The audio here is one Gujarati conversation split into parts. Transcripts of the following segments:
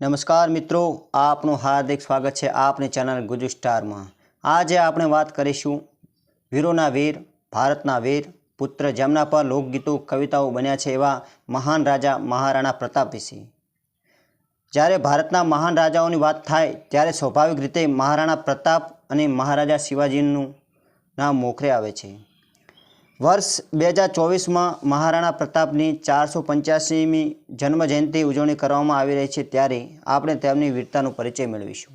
નમસ્કાર મિત્રો, આપનું હાર્દિક સ્વાગત છે આપની ચેનલ ગુજુ સ્ટારમાં. આજે આપણે વાત કરીશું વીરોના વીર, ભારતના વીર, પુત્ર જેમના પર લોકગીતો, કવિતાઓ બન્યા છે એવા મહાન રાજા મહારાણા પ્રતાપ વિશે. જ્યારે ભારતના મહાન રાજાઓની વાત થાય ત્યારે સ્વાભાવિક રીતે મહારાણા પ્રતાપ અને મહારાજા શિવાજીનું નામ મોખરે આવે છે. વર્ષ બે હજાર ચોવીસમાં મહારાણા પ્રતાપની ચારસો પંચ્યાસીમી જન્મજયંતિ ઉજવણી કરવામાં આવી રહી છે ત્યારે આપણે તેમની વીરતાનો પરિચય મેળવીશું.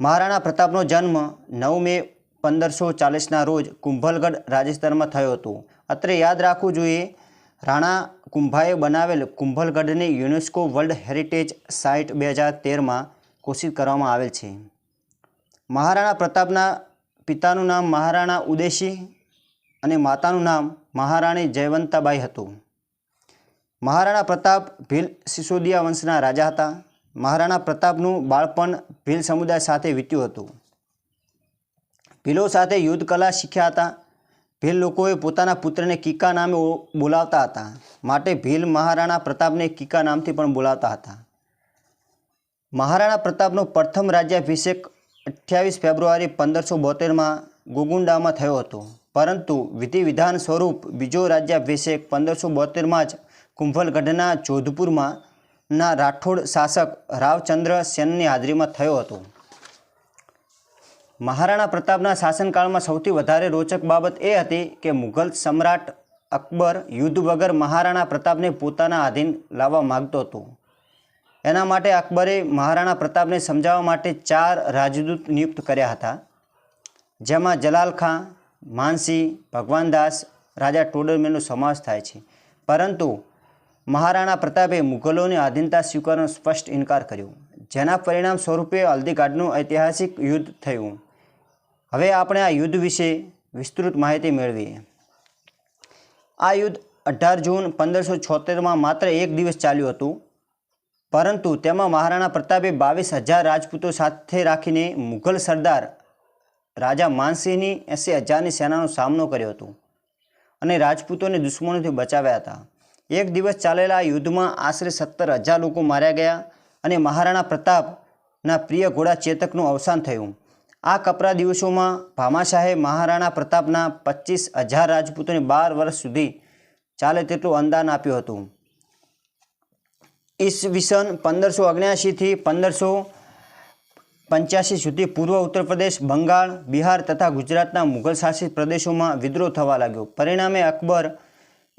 મહારાણા પ્રતાપનો જન્મ નવ મે પંદરસો ચાલીસના રોજ કુંભલગઢ રાજસ્થાનમાં થયો હતો. અત્રે યાદ રાખવું જોઈએ, રાણા કુંભાએ બનાવેલ કુંભલગઢને યુનેસ્કો વર્લ્ડ હેરિટેજ સાઇટ બે હજાર તેરમાં ઘોષિત કરવામાં આવેલ છે. મહારાણા પ્રતાપના પિતાનું નામ મહારાણા ઉદેશી અને માતાનું નામ મહારાણી જયવંતાબાઈ હતું. મહારાણા પ્રતાપ ભીલ સિસોદિયા વંશના રાજા હતા. મહારાણા પ્રતાપનું બાળપણ ભીલ સમુદાય સાથે વીત્યું હતું. ભીલો સાથે યુદ્ધ કલા શીખ્યા હતા. ભીલ લોકોએ પોતાના પુત્રને કીકા નામે બોલાવતા હતા. માટે ભીલ મહારાણા પ્રતાપને કીકા નામથી પણ બોલાવતા હતા. મહારાણા પ્રતાપનો પ્રથમ રાજ્યાભિષેક અઠ્યાવીસ ફેબ્રુઆરી પંદરસો બોતેરમાં ગોગુંડામાં થયો હતો. પરંતુ વિધિ વિધાન સ્વરૂપ બીજો રાજ્યાભિષેક પંદરસો બોતેરમાં જ કુંભલગઢના જોધપુરમાં ના રાઠોડ શાસક રાવચંદ્ર સેનની હાજરીમાં થયો હતો. મહારાણા પ્રતાપના શાસનકાળમાં સૌથી વધારે રોચક બાબત એ હતી કે મુઘલ સમ્રાટ અકબર યુદ્ધ વગર મહારાણા પ્રતાપને પોતાના આધીન લાવવા માગતો હતો. એના માટે અકબરે મહારાણા પ્રતાપને સમજાવવા માટે ચાર રાજદૂત નિયુક્ત કર્યા હતા, જેમાં જલાલ ખાં માનસિંહ ભગવાનદાસ રાજા ટોડરમેનનો સમાવેશ થાય છે. પરંતુ મહારાણા પ્રતાપે મુઘલોની આધીનતા સ્વીકારવાનો સ્પષ્ટ ઇનકાર કર્યો. જેના પરિણામ સ્વરૂપે હલ્દીઘાટનું ઐતિહાસિક યુદ્ધ થયું. હવે આપણે આ યુદ્ધ વિશે વિસ્તૃત માહિતી મેળવીએ. આ યુદ્ધ અઢાર જૂન પંદરસો છોતેરમાં માત્ર એક દિવસ ચાલ્યું હતું. પરંતુ તેમાં મહારાણા પ્રતાપે બાવીસ હજાર રાજપૂતો સાથે રાખીને મુઘલ સરદાર રાજા માનસિંહની એંસી હજારની સેનાનો સામનો કર્યો હતો અને રાજપૂતોને દુશ્મનોથી બચાવ્યા હતા. એક દિવસ ચાલેલા આ યુદ્ધમાં આશરે સત્તર હજાર લોકો માર્યા ગયા અને મહારાણા પ્રતાપના પ્રિય ઘોડા ચેતકનું અવસાન થયું. આ કપરા દિવસોમાં ભામાશાહે મહારાણા પ્રતાપના પચીસ હજાર રાજપૂતોને બાર વર્ષ સુધી ચાલે તેટલું અંદાન આપ્યું હતું. ઈસવીસન પંદરસો અગ્યાસીથી પંદરસો પંચ્યાસી સુધી પૂર્વ ઉત્તર પ્રદેશ, બંગાળ, બિહાર તથા ગુજરાતના મુઘલ શાસિત પ્રદેશોમાં વિદ્રોહ થવા લાગ્યો. પરિણામે અકબર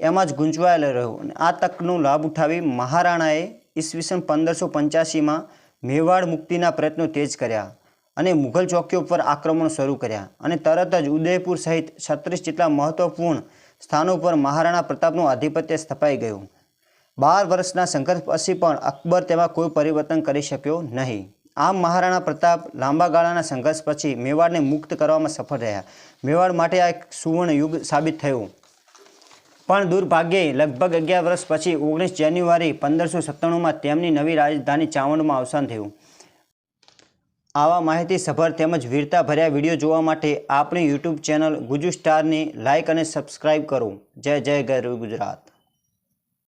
એમાં જ ગુંચવાયેલો રહ્યો અને આ તકનો લાભ ઉઠાવી મહારાણાએ ઈસવીસન પંદરસો પંચ્યાસીમાં મેવાડ મુક્તિના પ્રયત્નો તેજ કર્યા અને મુઘલ ચોકીઓ પર આક્રમણ શરૂ કર્યા અને તરત જ ઉદયપુર સહિત છત્રીસ જેટલા મહત્વપૂર્ણ સ્થાનો પર મહારાણા પ્રતાપનું આધિપત્ય સ્થપાઈ ગયું. બાર વર્ષના સંઘર્ષ પછી પણ અકબર તેમાં કોઈ પરિવર્તન કરી શક્યો નહીં. આમ મહારાણા પ્રતાપ લાંબા ગાળાના સંઘર્ષ પછી મેવાડને મુક્ત કરવામાં સફળ રહ્યા. મેવાડ માટે આ એક સુવર્ણ યુગ સાબિત થયું. પણ દુર્ભાગ્યે લગભગ અગિયાર વર્ષ પછી ઓગણીસ જાન્યુઆરી પંદરસો સત્તાણુંમાં તેમની નવી રાજધાની ચાવંડમાં અવસાન થયું. આવા માહિતી સભર તેમજ વીરતા ભર્યા વીડિયો જોવા માટે આપણી યુટ્યુબ ચેનલ ગુજુ સ્ટારની લાઇક અને સબસ્ક્રાઇબ કરો. જય જય ગરવી ગુજરાત.